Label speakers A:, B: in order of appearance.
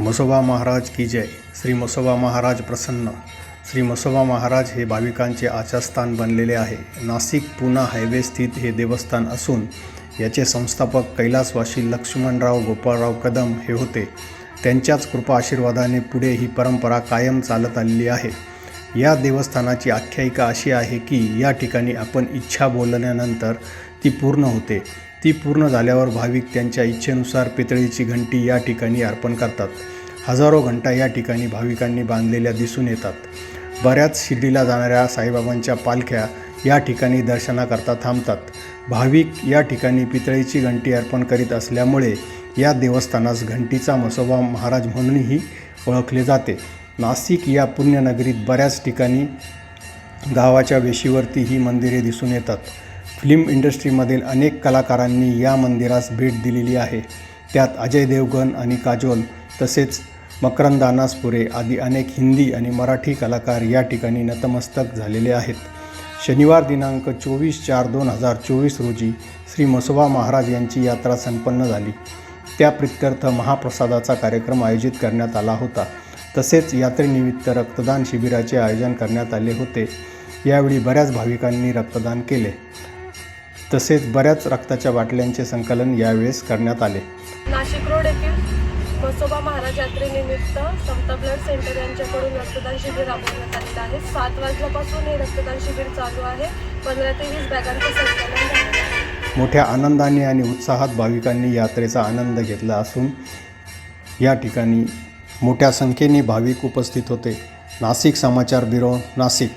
A: मसोबा महाराज की जय. श्री मसोबा महाराज प्रसन्न. श्री मसोबा महाराज हे भाविकांचे आचारस्थान बनलेले आहे. नाशिक पुणा हायवे स्थित हे देवस्थान असून याचे संस्थापक कैलासवासी लक्ष्मणराव गोपाळराव कदम हे होते. त्यांच्याच कृपा आशीर्वादाने पुढे ही परंपरा कायम चालत आलेली आहे. या देवस्थानाची आख्यायिका अशी आहे की या ठिकाणी आपण इच्छा बोलल्यानंतर ती पूर्ण होते. ती पूर्ण झाल्यावर भाविक त्यांच्या इच्छेनुसार पितळीची घंटी या ठिकाणी अर्पण करतात. हजारो घंटा या ठिकाणी भाविकांनी बांधलेल्या दिसून येतात. बऱ्याच शिर्डीला जाणाऱ्या साईबाबांच्या पालख्या या ठिकाणी दर्शनाकरता थांबतात. भाविक या ठिकाणी पितळीची घंटी अर्पण करीत असल्यामुळे या देवस्थानास घंटीचा मसोबा महाराज म्हणूनही ओळखले जाते. नाशिक या पुण्यनगरीत बऱ्याच ठिकाणी गावाच्या वेशीवरती ही मंदिरे दिसून येतात. फिल्म इंडस्ट्रीमधील अनेक कलाकारांनी या मंदिरास भेट दिलेली आहे. त्यात अजय देवगण आणि काजोल तसेच मकरंद अनासपुरे आदी अनेक हिंदी आणि मराठी कलाकार या ठिकाणी नतमस्तक झालेले आहेत. शनिवार दिनांक चोवीस चार दोन हजार चोवीस रोजी श्री मसोबा महाराज यांची यात्रा संपन्न झाली. त्या प्रित्यर्थ महाप्रसादाचा कार्यक्रम आयोजित करण्यात आला होता. तसेच यात्रेनिमित्त रक्तदान शिबिराचे आयोजन करण्यात आले होते. यावेळी बऱ्याच भाविकांनी रक्तदान केले. तसेच बऱ्याच रक्ताच्या बाटल्यांचे संकलन यावेळेस करण्यात आले.
B: नाशिक रोड येथील बसोबा महाराज यात्रेनिमित्त समता ब्लड सेंटर यांच्याकडून रक्तदान शिबिर राबवण्यात आलेलं आहे. सात वाजल्यापासून हे रक्तदान शिबिर चालू आहे. पंधरा ते वीस बॅगांचं संकलन
A: मोठ्या आनंदाने आणि उत्साहात भाविकांनी यात्रेचा आनंद घेतला असून या ठिकाणी मोठ्या संख्येने भाविक उपस्थित होते. नाशिक समाचार ब्युरो नाशिक